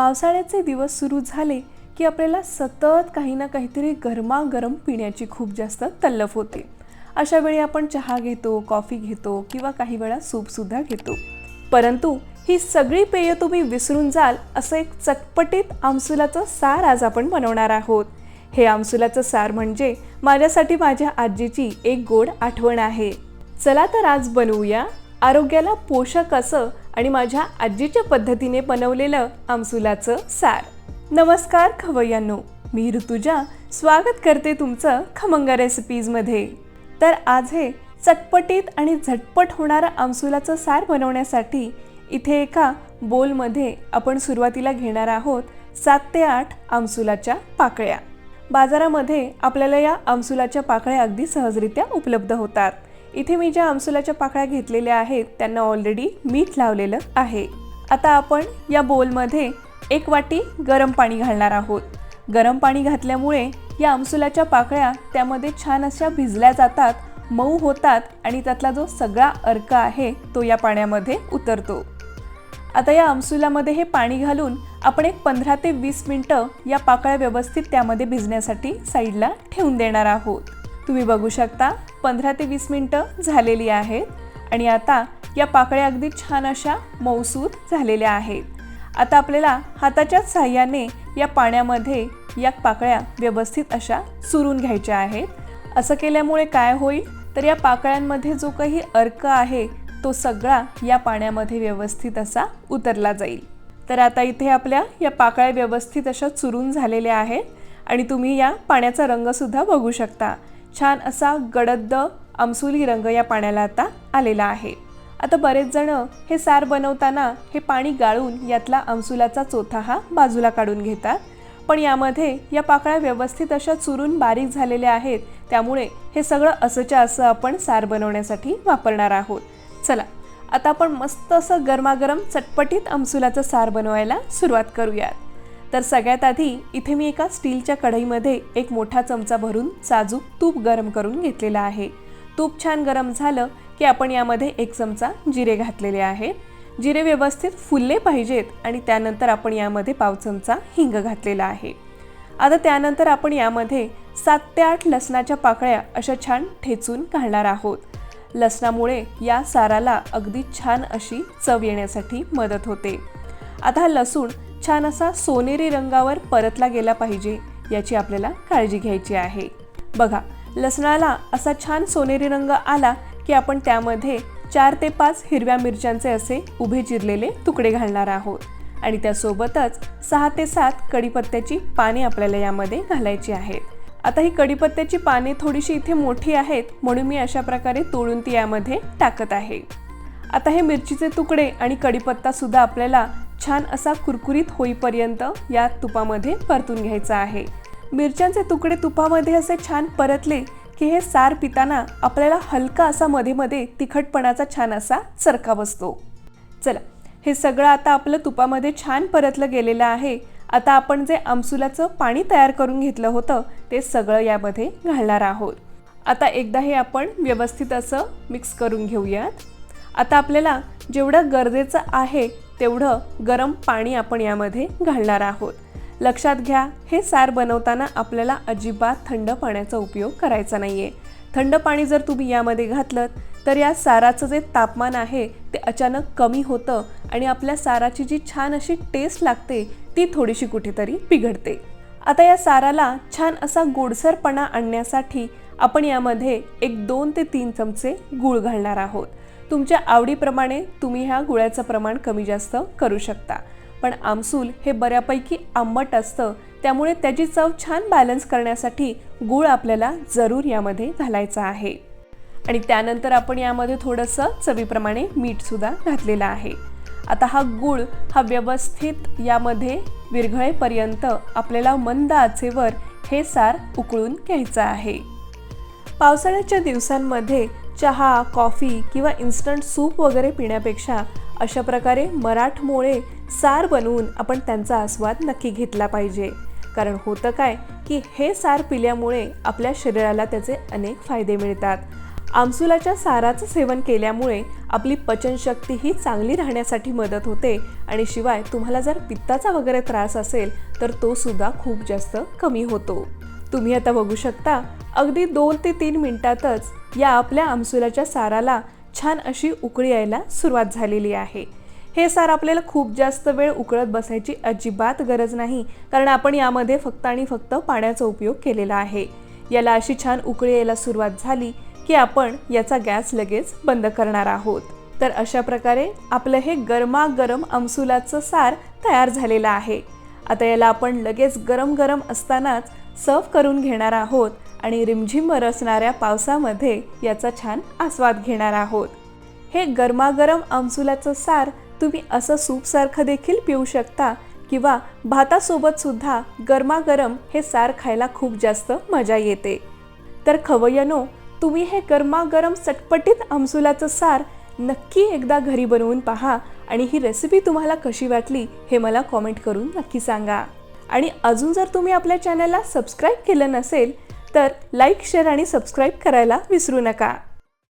पावसाळ्याचे दिवस सुरू झाले की आपल्याला सतत काही ना काहीतरी गरमागरम पिण्याची खूप जास्त तल्लफ होते. अशा वेळी आपण चहा घेतो कॉफी घेतो किंवा काही वेळा सूपसुद्धा घेतो. परंतु ही सगळी पेय तुम्ही विसरून जाल असं एक चटपटीत आमसुलाचं सार आज आपण बनवणार आहोत. हे आमसुलाचं सार म्हणजे माझ्यासाठी माझ्या आजीची एक गोड आठवण आहे. चला तर आज बनवूया आरोग्याला पोषक असं आणि माझ्या आजीच्या पद्धतीने बनवलेलं आमसुलाचं सार. नमस्कार खवय्यांनो. मी ऋतुजा. स्वागत करते तुमचं खमंगा रेसिपीजमध्ये तर आज हे चटपटीत आणि झटपट होणारं आमसुलाचं सार बनवण्यासाठी इथे एका बोलमध्ये आपण सुरुवातीला घेणार आहोत सात ते आठ आमसुलाच्या पाकळ्या. बाजारामध्ये आपल्याला या आमसुलाच्या पाकळ्या अगदी सहजरित्या उपलब्ध होतात. इथे मी ज्या आमसुलाच्या पाकळ्या घेतलेल्या आहेत त्यांना ऑलरेडी मीठ लावलेलं आहे. आता आपण या बोलमध्ये एक वाटी गरम पाणी घालणार आहोत. गरम पाणी घातल्यामुळे या आमसुलाच्या पाकळ्या त्यामध्ये छान अशा भिजल्या जातात मऊ होतात आणि त्यातला जो सगळा अर्क आहे तो या पाण्यामध्ये उतरतो. आता या आमसुलामध्ये हे पाणी घालून आपण एक पंधरा ते वीस मिनटं या पाकळ्या व्यवस्थित त्यामध्ये भिजण्यासाठी साईडला ठेवून देणार आहोत. तुम्ही बघू शकता पंधरा ते वीस मिनटं झालेली आहेत. आणि आता या पाकळ्या अगदी छान अशा मऊसूत झालेल्या आहेत. आता आपल्याला हाताच्या सहाय्याने या पाण्यामध्ये या पाकळ्या व्यवस्थित अशा चुरून घ्यायच्या आहेत. असं केल्यामुळे काय होईल? तर या पाकळ्यांमध्ये जो काही अर्क आहे तो सगळा या पाण्यामध्ये व्यवस्थित असा उतरला जाईल. तर आता इथे आपल्या या पाकळ्या व्यवस्थित अशा चुरून झालेल्या आहेत. आणि तुम्ही या पाण्याचा रंगसुद्धा बघू शकता. छान असा गडद आमसुली रंग या पाण्याला आता आलेला आहे. आता बरेच जण हे सार बनवताना हे पाणी गाळून यातला आमसुलाचा चोथा हा बाजूला काढून घेतात. पण यामध्ये या पाकळ्या व्यवस्थित अशा चुरून बारीक झालेल्या आहेत. त्यामुळे हे सगळं असंच्या असं आपण सार बनवण्यासाठी वापरणार आहोत. चला आता आपण मस्त असं गरमागरम चटपटीत आमसुलाचं सार बनवायला सुरुवात करूयात. तर सगळ्यात आधी इथे मी एका स्टीलच्या कढईमध्ये एक मोठा चमचा भरून साजूक तूप गरम करून घेतलेला आहे. तूप छान गरम झालं की आपण यामध्ये एक चमचा जिरे घातलेले आहेत जिरे व्यवस्थित फुलले पाहिजेत आणि त्यानंतर आपण यामध्ये पाव चमचा हिंग घातलेला आहे. आता त्यानंतर आपण यामध्ये सात ते आठ लसणाच्या पाकळ्या अशा छान ठेचून घालणार आहोत. लसणामुळे या साराला अगदी छान अशी चव येण्यासाठी मदत होते. आता हा लसूण छान असा सोनेरी रंगावर परतला गेला पाहिजे याची आपल्याला काळजी घ्यायची आहे. बघा लसणाला असा छान सोनेरी रंग आला की आपण त्यामध्ये चार ते पाच हिरव्या मिरच्यांचे असे उभे चिरलेले तुकडे घालणार आहोत. आणि त्यासोबतच सहा ते सात कढीपत्त्याची पाने आपल्याला यामध्ये घालायची आहेत. आता ही कढीपत्त्याची पाने थोडीशी इथे मोठी आहेत म्हणून मी अशा प्रकारे तोडून ती यामध्ये टाकत आहे. आता हे मिरचीचे तुकडे आणि कढीपत्ता सुद्धा आपल्याला छान असा कुरकुरीत होईपर्यंत या तुपामध्ये परतून घ्यायचा आहे. मिरच्यांचे तुकडे तुपामध्ये असे छान परतले की हे सार पिताना आपल्याला हलका असा मध्ये मध्ये तिखटपणाचा छान असा चरका बसतो. चला हे सगळं आता आपलं तुपामध्ये छान परतलं गेलेलं आहे. आता आपण जे आमसुलाचं पाणी तयार करून घेतलं होतं ते सगळं यामध्ये घालणार आहोत. आता एकदा हे आपण व्यवस्थित असं मिक्स करून घेऊयात. आता आपल्याला जेवढं गरजेचं आहे तेवढं गरम पाणी आपण यामध्ये घालणार आहोत. लक्षात घ्या हे सार बनवताना आपल्याला अजिबात थंड पाण्याचा उपयोग करायचा नाही आहे थंड पाणी जर तुम्ही यामध्ये घातलं तर या साराचं जे तापमान आहे ते अचानक कमी होतं आणि आपल्या साराची जी छान अशी टेस्ट लागते ती थोडीशी कुठेतरी बिघडते. आता या साराला छान असा गोडसरपणा आणण्यासाठी आपण यामध्ये एक दोन ते तीन चमचे गूळ घालणार आहोत. तुमच्या आवडीप्रमाणे तुम्ही ह्या गुळाचं प्रमाण कमी जास्त करू शकता. पण आमसूल हे बऱ्यापैकी आंबट असतं त्यामुळे त्याची चव छान बॅलन्स करण्यासाठी गूळ आपल्याला जरूर यामध्ये घालायचा आहे. आणि त्यानंतर आपण यामध्ये थोडंसं चवीप्रमाणे मीठसुद्धा घातलेलं आहे. आता हा गूळ हा व्यवस्थित यामध्ये विरघळेपर्यंत आपल्याला मंद आचेवर हे सार उकळून घ्यायचं आहे. पावसाळ्याच्या दिवसांमध्ये चहा कॉफी किंवा इन्स्टंट सूप वगैरे पिण्यापेक्षा अशा प्रकारे मराठमोळे सार बनवून आपण त्यांचा आस्वाद नक्की घेतला पाहिजे. कारण होतं काय की हे सार पिल्यामुळे आपल्या शरीराला त्याचे अनेक फायदे मिळतात. आमसुलाच्या साराचं सेवन केल्यामुळे आपली पचनशक्तीही चांगली राहण्यासाठी मदत होते आणि शिवाय तुम्हाला जर पित्ताचा वगैरे त्रास असेल तर तो सुद्धा खूप जास्त कमी होतो. तुम्ही आता बघू शकता अगदी दोन ते तीन मिनिटातच या आपल्या आमसुलाच्या साराला छान अशी उकळी यायला सुरुवात झालेली आहे. हे सार आपल्याला खूप जास्त वेळ उकळत बसायची अजिबात गरज नाही कारण आपण यामध्ये फक्त आणि फक्त पाण्याचा उपयोग केलेला आहे. याला अशी छान उकळी यायला सुरुवात झाली की आपण याचा गॅस लगेच बंद करणार आहोत. तर अशा प्रकारे आपलं हे गरमागरम आमसुलाचं सार तयार झालेलं आहे. आता याला आपण लगेच गरम गरम असतानाच सर्व करून घेणार आहोत. आणि रिमझिम बरसणाऱ्या पावसामध्ये याचा छान आस्वाद घेणार आहोत. हे गरमागरम आमसुलाचं सार तुम्ही असं सूपसारखं देखील पिऊ शकता किंवा भातासोबत सुद्धा गरमागरम हे सार खायला खूप जास्त मजा येते. तर खवयनो तुम्ही हे गरमागरम चटपटीत आमसुलाचं सार नक्की एकदा घरी बनवून पहा आणि ही रेसिपी तुम्हाला कशी वाटली हे मला कॉमेंट करून नक्की सांगा. आणि अजून जर तुम्ही आपल्या चॅनलला सबस्क्राईब केलं नसेल तर लाईक शेअर आणि सबस्क्राईब करायला विसरू नका.